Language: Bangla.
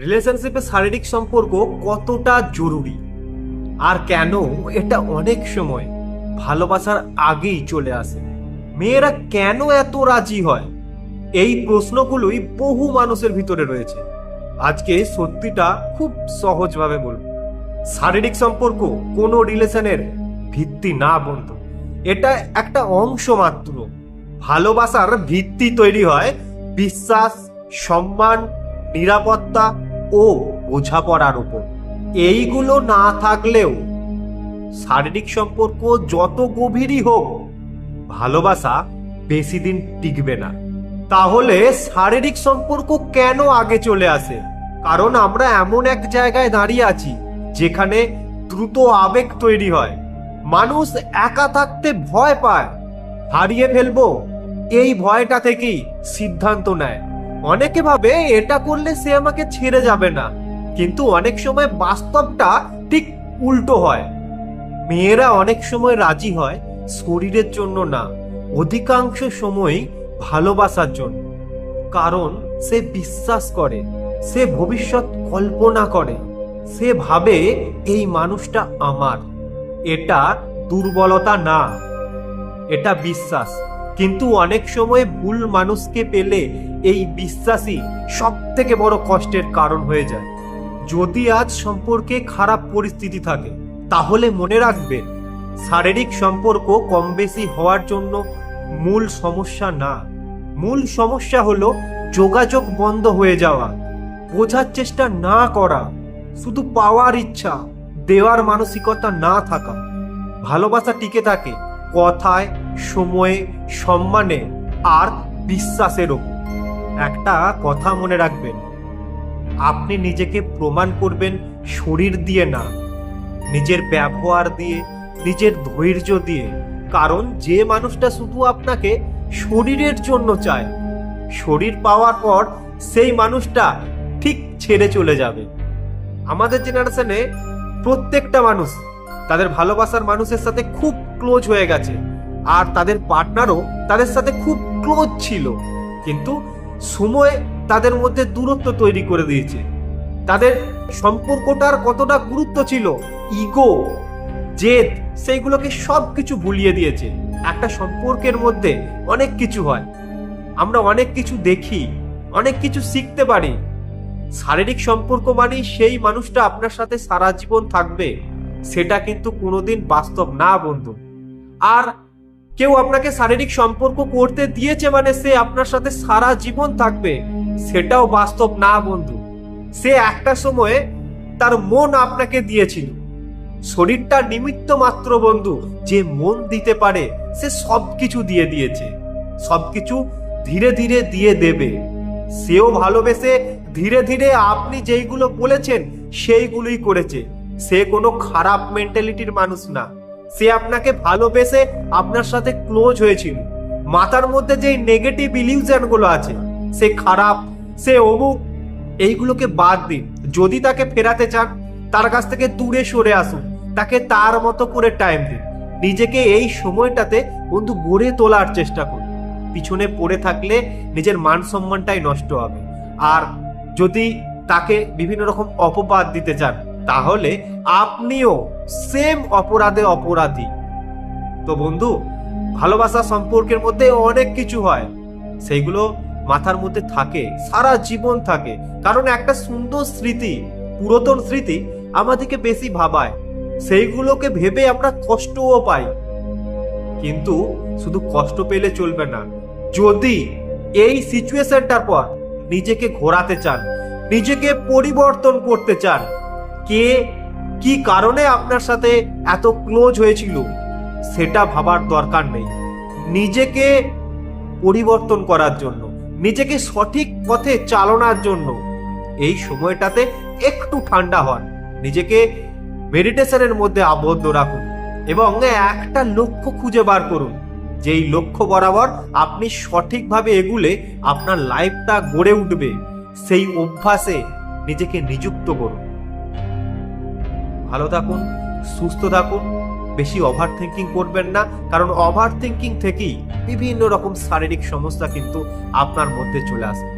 রিলেশনশিপে শারীরিক সম্পর্ক কতটা জরুরি? আর কেন এটা অনেক সময় ভালোবাসার আগেই চলে আসে? মেয়েরা কেন এত রাজি হয়? এই প্রশ্নগুলোই বহু মানুষের ভিতরে রয়েছে। আজকে সত্যিটা খুব সহজভাবে বলব। শারীরিক সম্পর্ক কোনো রিলেশনের ভিত্তি না বন্ধু। এটা একটা অংশ মাত্র। ভালোবাসার ভিত্তি তৈরি হয় বিশ্বাস, সম্মান, নিরাপত্তা ও বোঝাপড়ার উপর। এইগুলো না থাকলেও শারীরিক সম্পর্ক যত গভীরই হোক, ভালোবাসা বেশি দিন টিকবে না। তাহলে শারীরিক সম্পর্ক কেন আগে চলে আসে? কারণ আমরা এমন এক জায়গায় দাঁড়িয়ে আছি, যেখানে দ্রুত আবেগ তৈরি হয়। মানুষ একা থাকতে ভয় পায়। হারিয়ে ফেলব, এই ভয়টা থেকেই সিদ্ধান্ত নেয়। অনেকে ভাবে এটা করলে সে আমাকে ছেড়ে যাবে না, কিন্তু অনেক সময় বাস্তবটা ঠিক উল্টো হয়। মেয়েরা অনেক সময় রাজি হয় শরীরের জন্য না, অধিকাংশ সময়ই ভালোবাসার জন্য। কারণ সে বিশ্বাস করে, সে ভবিষ্যৎ কল্পনা করে, সে ভাবে এই মানুষটা আমার। এটা দুর্বলতা না, এটা বিশ্বাস। কিন্তু অনেক সময় ভুল মানুষকে পেলে এই বিশ্বাসই সব থেকে বড় কষ্টের কারণ হয়ে যায়। যদি আজ সম্পর্কে খারাপ পরিস্থিতি থাকে, তাহলে মনে রাখবেন, শারীরিক সম্পর্ক কম বেশি হওয়ার জন্য মূল সমস্যা না। মূল সমস্যা হলো যোগাযোগ বন্ধ হয়ে যাওয়া, বোঝার চেষ্টা না করা, শুধু পাওয়ার ইচ্ছা, দেওয়ার মানসিকতা না থাকা। ভালোবাসা টিকে থাকে কথায়, সময়ে, সম্মানে আর বিশ্বাসের ওপর একটা কথা মনে রাখবেন, আপনি নিজেকে প্রমাণ করবেন শরীর দিয়ে না, নিজের ব্যবহার দিয়ে, নিজের ধৈর্য দিয়ে। কারণ যে মানুষটা শুধু আপনাকে শরীরের জন্য চায়, শরীর পাওয়ার পর সেই মানুষটা ঠিক ছেড়ে চলে যাবে। আমাদের জেনারেশনে প্রত্যেকটা মানুষ তাদের ভালোবাসার মানুষের সাথে খুব ক্লোজ হয়ে গেছে। আর তাদের পার্টনারও তাদের সাথে খুব ক্লোজ ছিল। কিন্তু সময় তাদের মধ্যে দূরত্ব তৈরি করে দিয়েছে। তাদের সম্পর্কটার কতটা গুরুত্ব ছিল ইগো জেদ, সেইগুলোকে সব কিছু ভুলিয়ে দিয়েছে। একটা সম্পর্কের মধ্যে অনেক কিছু হয়। আমরা অনেক কিছু দেখি, অনেক কিছু শিখতে পারি। শারীরিক সম্পর্ক মানেই সেই মানুষটা আপনার সাথে সারা জীবন থাকবে। সেটা কিন্তু কোনোদিন বাস্তব না, বন্ধু। আর কেউ আপনাকে শারীরিক সম্পর্ক করতে দিয়েছে মানে সে আপনার সাথে সারা জীবন থাকবে, সেটাও বাস্তব না, বন্ধু। সে একটা সময়ে তার মন আপনাকে দিয়েছিল। শরীরটা নিমিত্ত মাত্র, বন্ধু, যে মন দিতে পারে, সে সবকিছু দিয়ে দিয়েছে। সবকিছু ধীরে ধীরে দিয়ে দেবে। সেও ভালোবেসে ধীরে ধীরে আপনি যেইগুলো বলেছেন, সেইগুলোই করেছে। সে কোনো খারাপ মেন্টালিটির মানুষ না। সে আপনাকে ভালোবেসে আপনার সাথে ক্লোজ হয়েছিল। মাথার মধ্যে যে নেগেটিভ ইলিউশনগুলো আছে, সে খারাপ, সে অমুক, এইগুলোকে বাদ দিন। যদি তাকে ফেরাতে চান, তার কাছ থেকে দূরে সরে আসুন। তাকে তার মতো করে টাইম দিন। নিজেকে এই সময়টাতে বন্ধু গড়ে তোলার চেষ্টা করুন। পিছনে পড়ে থাকলে নিজের মান সম্মানটাই নষ্ট হবে। আর যদি তাকে বিভিন্ন রকম অপবাদ দিতে চান তাহলে আপনিও সেম অপরাধে অপরাধী। তো বন্ধু, ভালোবাসা সম্পর্কের মধ্যে অনেক কিছু হয়। সেইগুলো মাথার মধ্যে থাকে, সারা জীবন থাকে। কারণ একটা সুন্দর স্মৃতি, পুরাতন স্মৃতি আমাদেরকে বেশি ভাবায়। সেইগুলোকে ভেবে আমরা কষ্টও পাই। কিন্তু শুধু কষ্ট পেলে চলবে না। যদি এই সিচুয়েশনটার পর নিজেকে ঘোরাতে চান, নিজেকে পরিবর্তন করতে চান কে, কি কারণে আপনার সাথে এত ক্লোজ হয়েছিল? সেটা ভাবার দরকার নেই। নিজেকে পরিবর্তন করার জন্য, নিজেকে সঠিক পথে চালনার জন্য। এই সময়টাতে একটু ঠান্ডা হন। নিজেকে মেডিটেশনের মধ্যে আবদ্ধ রাখুন এবং একটা লক্ষ্য খুঁজে বার করুন। যেই লক্ষ্য বরাবর আপনি সঠিকভাবে এগুলে আপনার লাইফটা গড়ে উঠবে, সেই অভ্যাসে নিজেকে নিযুক্ত করুন। ভালো থাকুন, সুস্থ থাকুন, বেশি ওভার থিঙ্কিং করবেন না, কারণ ওভার থিঙ্কিং থেকেই বিভিন্ন রকম শারীরিক সমস্যা কিন্তু আপনার মধ্যে চলে আসবে